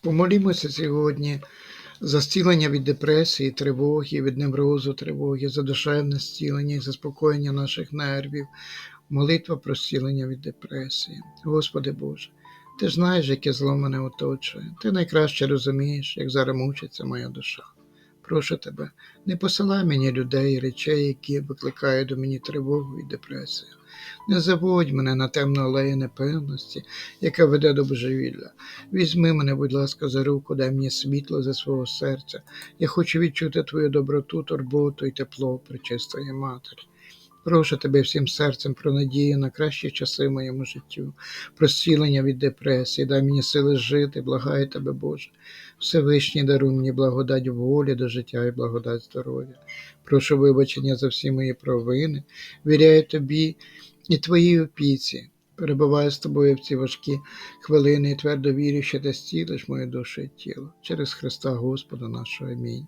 Помолімося сьогодні за зцілення від депресії, тривоги, від неврозу, тривоги, за душевне зцілення і заспокоєння наших нервів, молитва про зцілення від депресії. Господи Боже, ти знаєш, яке зло мене оточує. Ти найкраще розумієш, як зараз мучиться моя душа. Прошу тебе, не посилай мені людей і речей, які викликають до мені тривогу і депресію. Не заводь мене на темну алею непевності, яка веде до божевілля. Візьми мене, будь ласка, за руку, дай мені світло за свого серця. Я хочу відчути твою доброту, турботу і тепло причистої матері. Прошу тебе всім серцем про надію на кращі часи в моєму життю, про зцілення від депресії, дай мені сили жити, благаю тебе, Боже. Всевишній даруй мені благодать волі до життя і благодать здоров'я. Прошу вибачення за всі мої провини, віряю тобі і твоїй опіці. Перебуваю з тобою в ці важкі хвилини і твердо вірю, що ти зцілиш мою душу і тіло через Христа Господа нашого. Амінь.